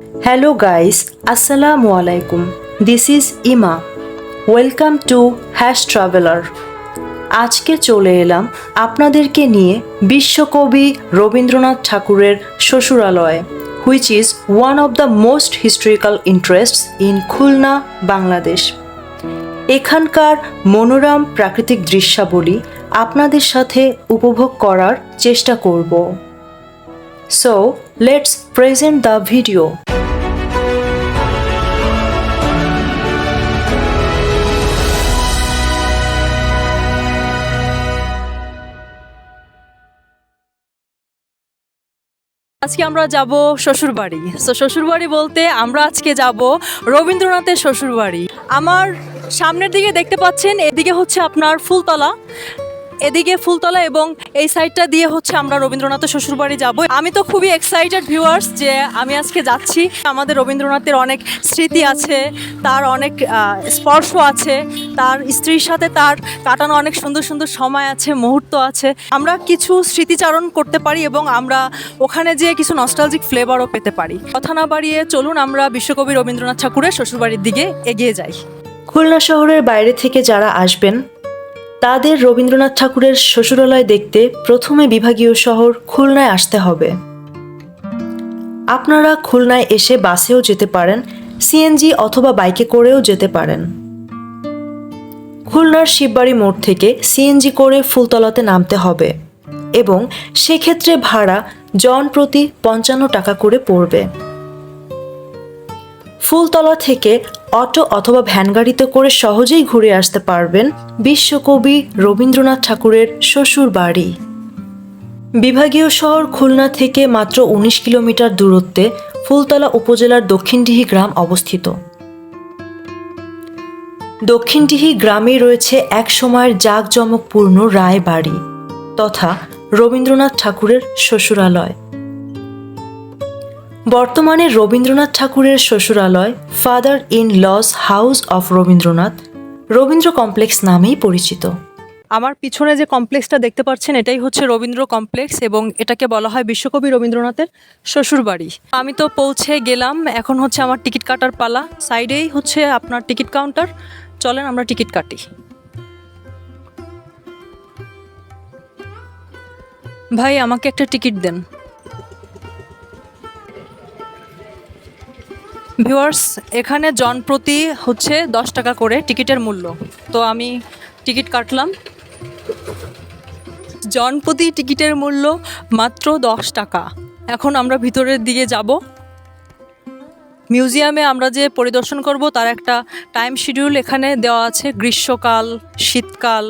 Hello guys আসসালামু আলাইকুম this is Ima welcome to hash traveller আজকে চলে এলাম আপনাদেরকে নিয়ে বিশ্বকবি রবীন্দ্রনাথ ঠাকুরের শ্বশুরালয় which is one of the most historical interests in Khulna, Bangladesh. এখানকার মনোরম প্রাকৃতিক দৃশ্যাবলী আপনাদের সাথে উপভোগ করার চেষ্টা করব। So let's present the video আজকে আমরা যাব শ্বশুরবাড়ি। তো শ্বশুরবাড়ি বলতে আমরা আজকে যাব রবীন্দ্রনাথের শ্বশুরবাড়ি। আমার সামনের দিকে দেখতে পাচ্ছেন, এদিকে হচ্ছে আপনার ফুলতলা। এদিকে ফুলতলা এবং এই সাইডটা দিয়ে হচ্ছে আমরা রবীন্দ্রনাথের শ্বশুরবাড়ি যাব। আমি তো খুবই এক্সাইটেড ভিউয়ার্স যে আমি আজকে যাচ্ছি। আমাদের রবীন্দ্রনাথের অনেক স্মৃতি আছে, তার অনেক স্পর্শ আছে, তার স্ত্রীর সাথে তার কাটানো অনেক সুন্দর সুন্দর সময় আছে, মুহূর্ত আছে। আমরা কিছু স্মৃতিচারণ করতে পারি এবং আমরা ওখানে যেয়ে কিছু নস্টালজিক ফ্লেভারও পেতে পারি। কথা না বাড়িয়ে চলুন, আমরা বিশ্বকবি রবীন্দ্রনাথ ঠাকুরের শ্বশুরবাড়ির দিকে এগিয়ে যাই। খুলনা শহরের বাইরে থেকে যারা আসবেন তাদের রবীন্দ্রনাথ ঠাকুরের শ্বশুরালয় দেখতে প্রথমে বিভাগীয় শহর খুলনায় আসতে হবে। আপনারা খুলনায় এসে বাসেও যেতে পারেন, সিএনজি অথবা বাইকে করেও যেতে পারেন। খুলনার শিববাড়ি মোড় থেকে সিএনজি করে ফুলতলাতে নামতে হবে এবং সেক্ষেত্রে ভাড়া জন প্রতি পঞ্চান্ন টাকা করে পড়বে। ফুলতলা থেকে অটো অথবা ভ্যান গাড়িতে করে সহজেই ঘুরে আসতে পারবেন বিশ্বকবি রবীন্দ্রনাথ ঠাকুরের শ্বশুর বাড়ি। বিভাগীয় শহর খুলনা থেকে মাত্র উনিশ কিলোমিটার দূরত্বে ফুলতলা উপজেলার দক্ষিণডিহি গ্রাম অবস্থিত। দক্ষিণডিহি গ্রামে রয়েছে এক সময়ের জাঁকজমকপূর্ণ রায় বাড়ি তথা রবীন্দ্রনাথ ঠাকুরের শ্বশুরালয়। বর্তমানে রবীন্দ্রনাথ ঠাকুরের শ্বশুরালয় father in law's house of Rabindranath, Rabindra complex নামেই পরিচিত। আমার পিছনে যে কমপ্লেক্সটা দেখতে পাচ্ছেন, এটাই হচ্ছে রবীন্দ্র কমপ্লেক্স এবং এটাকে বলা হয় বিশ্বকবি রবীন্দ্রনাথের শ্বশুরবাড়ি। আমি তো পৌঁছে গেলাম, এখন হচ্ছে আমার টিকিট কাটার পালা। সাইডেই হচ্ছে আপনার টিকিট কাউন্টার। চলেন, আমরা টিকিট কাটি। ভাই, আমাকে একটা টিকিট দেন। ভিউয়ার্স, এখানে জনপ্রতি হচ্ছে দশ টাকা করে টিকিটের মূল্য। তো আমি টিকিট কাটলাম। জনপ্রতি টিকিটের মূল্য মাত্র দশ টাকা। এখন আমরা ভিতরের দিকে যাব। মিউজিয়ামে আমরা যে পরিদর্শন করব, তার একটা টাইম শিডিউল এখানে দেওয়া আছে। গ্রীষ্মকাল, শীতকাল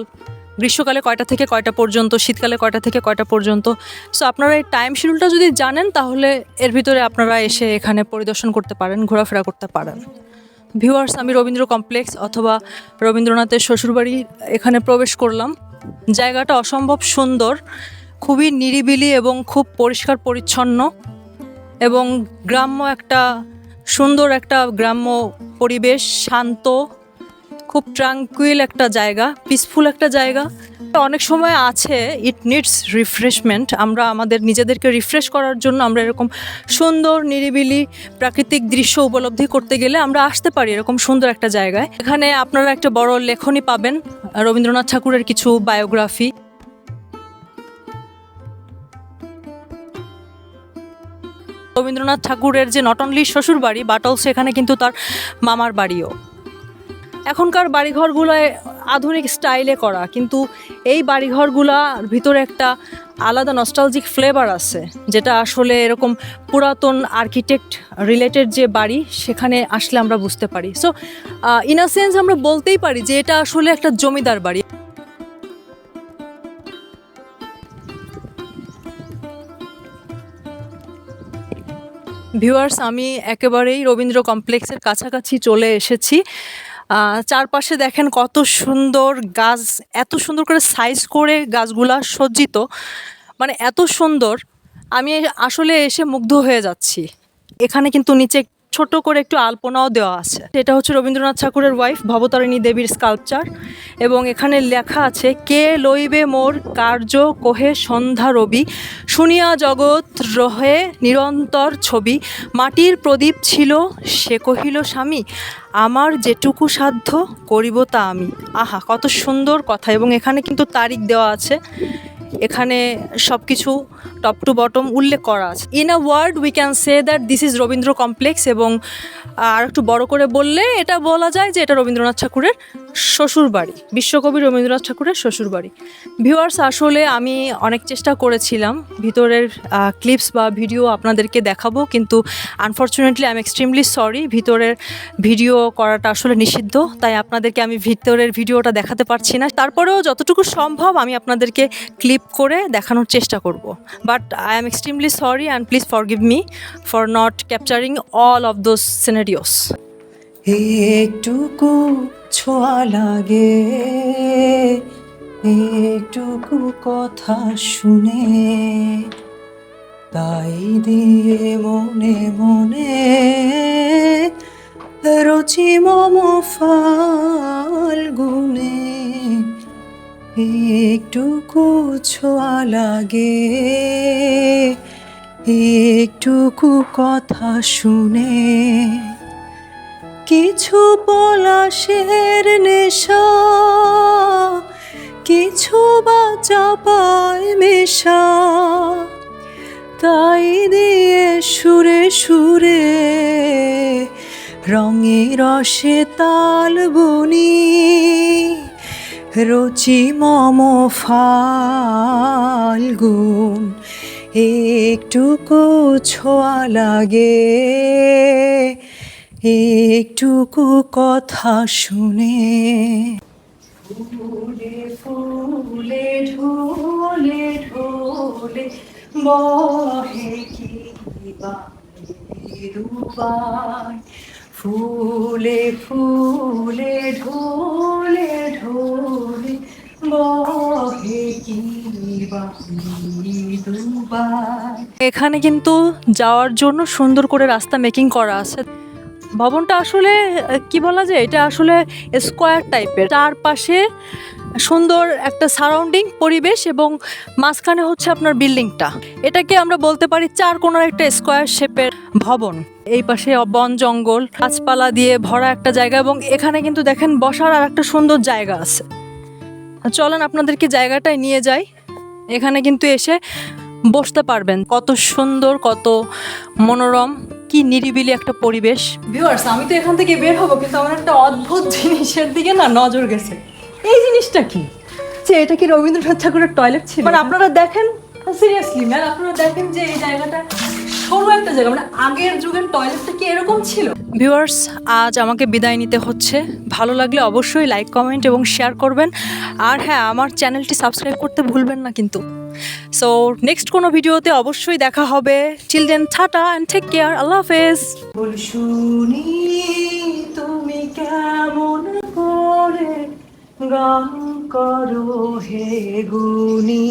গ্রীষ্মকালে কয়টা থেকে কয়টা পর্যন্ত, শীতকালে কয়টা থেকে কয়টা পর্যন্ত? সো আপনারা এই টাইম শিডিউলটা যদি জানেন, তাহলে এর ভিতরে আপনারা এসে এখানে পরিদর্শন করতে পারেন, ঘোরাফেরা করতে পারেন। ভিউয়ার্স আমি রবীন্দ্র কমপ্লেক্স অথবা রবীন্দ্রনাথের শ্বশুরবাড়ি এখানে প্রবেশ করলাম। জায়গাটা অসম্ভব সুন্দর, খুবই নিরিবিলি এবং খুব পরিষ্কার পরিচ্ছন্ন এবং গ্রাম্য একটা সুন্দর একটা গ্রাম্য পরিবেশ, শান্ত খুব ট্রাঙ্কুইল একটা জায়গা পিসফুল একটা জায়গা। অনেক সময় আছে ইট নিডস রিফ্রেশমেন্ট আমরা আমাদের নিজেদেরকে রিফ্রেশ করার জন্য আমরা এরকম সুন্দর, নিরিবিলি, প্রাকৃতিক দৃশ্য উপলব্ধি করতে গেলে আমরা আসতে পারি এরকম সুন্দর একটা জায়গায়। এখানে আপনারা একটা বড় লেখনী পাবেন, রবীন্দ্রনাথ ঠাকুরের কিছু বায়োগ্রাফি রবীন্দ্রনাথ ঠাকুরের যে নট অনলি শ্বশুর বাড়ি বাট অলসো এখানে কিন্তু তার মামার বাড়িও। এখনকার বাড়িঘরগুলোয় আধুনিক স্টাইলে করা, কিন্তু এই বাড়িঘরগুলার ভিতরে একটা আলাদা নস্টালজিক ফ্লেভার আছে, যেটা আসলে এরকম পুরাতন আর্কিটেক্ট রিলেটেড যে বাড়ি, সেখানে আসলে আমরা বুঝতে পারি। সো ইন আ সেন্স আমরা বলতেই পারি যে এটা আসলে একটা জমিদার বাড়ি। ভিউয়ার্স আমি একেবারেই রবীন্দ্র কমপ্লেক্সের কাছাকাছি চলে এসেছি। চারপাশে দেখেন কত সুন্দর গাছ, এত সুন্দর করে সাইজ করে গাছগুলা সজ্জিত। মানে এত সুন্দর, আমি আসলে এসে মুগ্ধ হয়ে যাচ্ছি। এখানে কিন্তু নিচে ছোট করে একটু আলপনাও দেওয়া আছে। এটা হচ্ছে রবীন্দ্রনাথ ঠাকুরের ওয়াইফ ভবতারিণী দেবীর স্কাল্পচার এবং এখানে লেখা আছে, কে লইবে মোর কার্য কোহে সন্ধ্যা রবি? শুনিয়া জগৎ রহে নিরন্তর ছবি। মাটির প্রদীপ ছিল, সে কহিল, স্বামী, আমার যেটুকু সাধ্য করিব তা আমি। আহা, কত সুন্দর কথা এবং এখানে কিন্তু তারিখ দেওয়া আছে। এখানে সব কিছু টপ টু বটম উল্লেখ করা আছে। In a word we can say that this is Rabindra complex এবং আর একটু বড় করে বললে এটা বলা যায় যে এটা রবীন্দ্রনাথ ঠাকুরের শ্বশুর বাড়ি বিশ্বকবি রবীন্দ্রনাথ ঠাকুরের শ্বশুর বাড়ি ভিউয়ার্স আসলে আমি অনেক চেষ্টা করেছিলাম, ভিতরের ক্লিপস বা ভিডিও আপনাদেরকে দেখাবো, কিন্তু unfortunately I am extremely sorry ভিতরের ভিডিও করাটা আসলে নিষিদ্ধ, তাই আপনাদেরকে আমি ভিতরের ভিডিওটা দেখাতে পারছি না। তারপরেও যতটুকু সম্ভব আমি আপনাদেরকে ক্লিপ করে দেখানোর চেষ্টা করব। But I am extremely sorry and please forgive me for not capturing all of those scenarios একটুকু ছোঁয়া লাগে, একটুকু কথা শুনে। তাই দিয়ে মনে মনে রচি মম ফাল্গুনে। একটুকু ছোঁয়া লাগে, একটুকু কথা শুনে। কিছু পলাশের নেশা, কিছু বা চাপায় মেশা। তাই দিয়ে সুরে সুরে রঙে রসে তাল বুনি, রুচি মম ফাল্গুন, একটুকু ছোঁয়া লাগে। একটুকু কথা শুনে। ফুলে ফুলে ঢোলে ঢোলে বহে কি ফুলে ফুলে ঢোলে ঢোলে বহে কি দুবাই। এখানে কিন্তু যাওয়ার জন্য সুন্দর করে রাস্তা মেকিং করা আছে। ভবনটা আসলে কি বলা যায়? এটা আসলে স্কোয়ার টাইপের চারপাশে সুন্দর একটা সারাউন্ডিং পরিবেশ এবং মাঝখানে হচ্ছে আপনার বিল্ডিংটা। এটাকে আমরা বলতে পারি চার কোনার একটা স্কোয়ার শেপের ভবন। এই পাশে বন, জঙ্গল, গাছপালা দিয়ে ভরা একটা জায়গা এবং এখানে কিন্তু দেখেন বসার আর একটা সুন্দর জায়গা আছে। চলেন আপনাদেরকে জায়গাটায় নিয়ে যাই। এখানে কিন্তু এসে বসতে পারবেন। কত সুন্দর, কত মনোরম। কি নিরিবিলি একটা পরিবেশ? ভিউয়ার্স আমি তো এখান থেকে বের হব কিন্তু আমার একটা অদ্ভুত জিনিসের দিকে না নজর গেছে। এই জিনিসটা কি? যে এটা কি রবীন্দ্রনাথ ঠাকুরের টয়লেট ছিল? মানে আপনারা দেখেন? সিরিয়াসলি ম্যাম আপনারা দেখেন যে এই জায়গাটা সরু একটা জায়গা মানে আগের যুগের টয়লেটটা কি এরকম ছিল? ভিউয়ার্স আজ আমাকে বিদায় নিতে হচ্ছে। ভালো লাগলে অবশ্যই লাইক কমেন্ট এবং শেয়ার করবেন। আর হ্যাঁ আমার চ্যানেলটি সাবস্ক্রাইব করতে ভুলবেন না কিন্তু। সো নেক্সট কোনো ভিডিওতে অবশ্যই দেখা হবে। Children tata and take care আল্লাহ হাফেজ। শুনি, তুমি কেমন করে গান করো হে গুনি